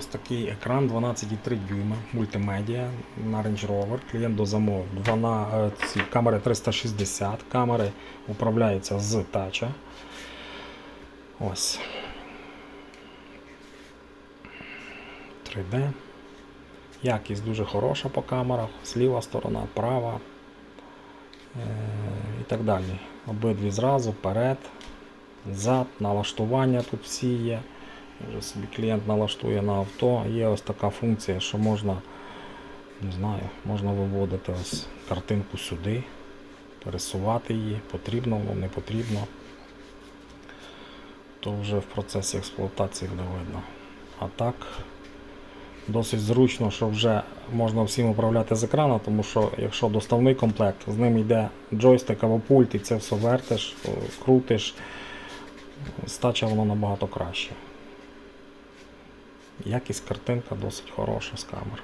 Ось такий екран 12,3 дюйма, мультимедіа на Range Rover. Клієнт до замовив. Двана, е, камери 360, камери управляються з тача. Ось. 3D. Якість дуже хороша по камерах, зліва сторона, права е, і так далі. Обидві зразу, вперед, зад, налаштування тут всі є. Вже собі клієнт налаштує на авто. Є ось така функція, що можна, не знаю, можна виводити ось картинку сюди, пересувати її, потрібно воно, не потрібно. То вже в процесі експлуатації буде видно. А так, досить зручно, що вже можна всім управляти з екрану, тому що якщо доставний комплект, з ним йде джойстик або пульт, і це все вертиш, крутиш, стача воно набагато краще. Якість картинка досить хороша з камер.